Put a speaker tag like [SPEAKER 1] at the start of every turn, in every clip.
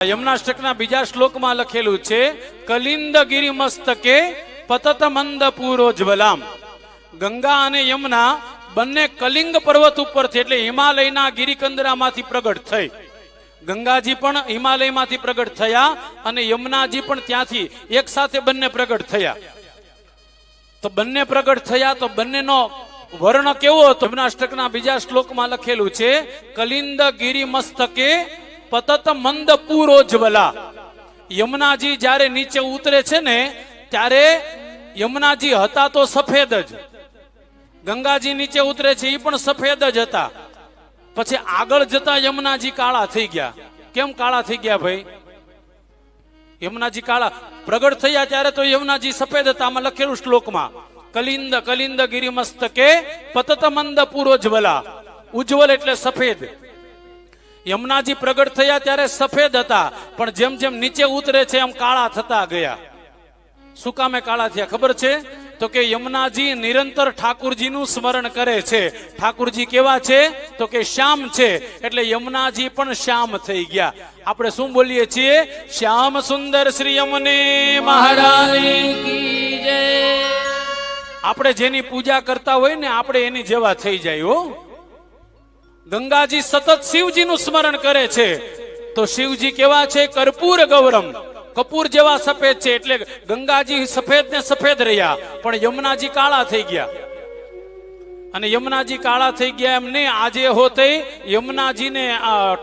[SPEAKER 1] યમનાષ્ટકના બીજા શ્લોકમાં લખેલું છે કલિંદ ગિરિ મસ્તકે પતત મંદ પૂરોજ્વલામ ગંગા અને યમુના બંને કલિંગ પર્વત ઉપરથી એટલે હિમાલયના ગિરિકંદરામાંથી પ્રગટ થઈ. ગંગાજી પણ હિમાલયમાંથી પ્રગટ થયા અને યમુનાજી પણ ત્યાંથી એક સાથે બંને પ્રગટ થયા. તો બંને પ્રગટ થયા તો બંનેનો વર્ણ કેવો હતો? યમનાષ્ટકના બીજા શ્લોકમાં લખેલું છે કલિંદ ગિરિ મસ્તકે પતત મંદ પૂરોજ્વલા યમુનાજી જ્યારે નીચે ઉતરે છે ને, ત્યારે યમુનાજી હતા તો સફેદ જ. ગંગાજી નીચે ઉતરે છે એ પણ સફેદ જ હતા. પછી આગળ જતા યમુનાજી કાળા થઈ ગયા. કેમ કાળા થઈ ગયા ભાઈ? યમુનાજી કાળા પ્રગટ થયા ત્યારે તો યમુનાજી સફેદ હતા, આમાં લખેલું શ્લોકમાં. કલિંદ કલિંદ ગિરિમસ્તકે પતત મંદ પૂરોજ્વલા ઉજ્જવલ એટલે સફેદ. યમુનાજી પ્રગટ થયા ત્યારે સફેદ હતા, પણ જેમ જેમ નીચે ઉતરે છે એમ કાળા થતા ગયા. શું કામે કાળા થયા ખબર છે? તો કે યમુનાજી નિરંતર ઠાકુરજીનું સ્મરણ કરે છે. ઠાકુરજી કેવા છે? તો કે શ્યામ છે. એટલે યમુનાજી પણ શ્યામ થઈ ગયા. આપણે શું બોલીએ છીએ? શ્યામ સુંદર શ્રી યમુને મહારાજ આપણે જેની પૂજા કરતા હોય ને, આપણે એની જેવા થઈ જાય હો. ગંગાજી સતત શિવજીનું સ્મરણ કરે છે. તો શિવજી કેવા છે? કર્પૂર ગૌરમ. કપૂર જેવા સફેદ છે એટલે ગંગાજી સફેદ ને સફેદ રહ્યા, પણ યમુનાજી કાળા થઈ ગયા. અને યમુનાજી કાળા થઈ ગયા એમ નહીં આજે હોતે યમુનાજીને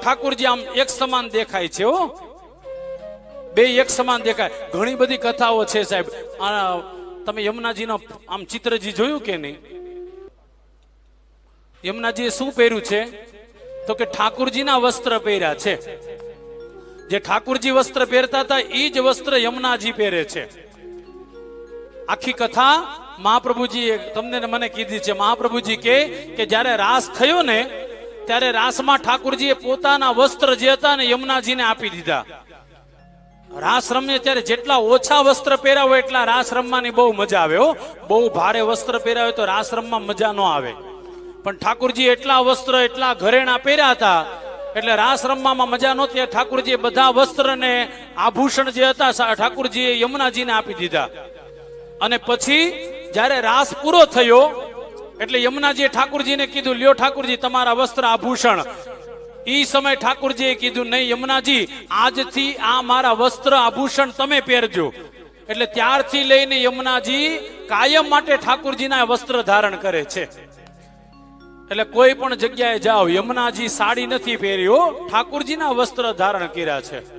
[SPEAKER 1] ઠાકુરજી આમ એક સમાન દેખાય છે હો. બે એક સમાન દેખાય. ઘણી બધી કથાઓ છે સાહેબ. તમે યમુનાજીનો આમ ચિત્રજી જોયું કે નહીં? યમુનાજીએ શું પહેર્યું છે? તો કે ઠાકુરજીના વસ્ત્ર પહેર્યા છે. જે ઠાકુરજી વસ્ત્ર પહેરતા હતા, એ જ વસ્ત્ર યમુનાજી પહેરે છે. આખી કથા મહાપ્રભુજીએ તમને મને કીધી છે. મહાપ્રભુજી કે કે જ્યારે રાસ થયો ને, ત્યારે રાસમાં ઠાકુરજીએ પોતાના વસ્ત્ર જે હતા ને, યમુનાજીને આપી દીધા. રાસ રમીએ ત્યારે જેટલા ઓછા વસ્ત્ર પહેર્યા હોય એટલા રાસ રમવાની બહુ મજા આવે હો. બહુ ભારે વસ્ત્ર પહેર્યા હોય તો રાસ રમવા મજા ન આવે. પણ ઠાકુરજી એટલા વસ્ત્ર, એટલા ઘરેણા પહેર્યા હતા. એટલે રાસ રમવામાં મજા નહોતી ઠાકુરજીએ બધા વસ્ત્ર ને આભૂષણ જે હતા ઠાકુરજીએ યમુનાજીને આપી દીધા. અને પછી જ્યારે રાસ પૂરો થયો, એટલે યમુનાજીએ ઠાકુરજીને કીધું, લ્યો ઠાકુરજી, તમારા વસ્ત્ર આભૂષણ. ઈ સમય ઠાકુરજીએ કીધું, નહીં, યમુનાજી, આજથી આ મારા વસ્ત્ર આભૂષણ તમે પહેરજો. એટલે ત્યારથી લઈને યમુનાજી કાયમ માટે ઠાકુરજીના વસ્ત્ર ધારણ કરે છે. એટલે કોઈ પણ જગ્યાએ જાઓ યમુનાજી સાડી નથી પહેર્યો ઠાકુરજીના વસ્ત્ર ધારણ કર્યા છે.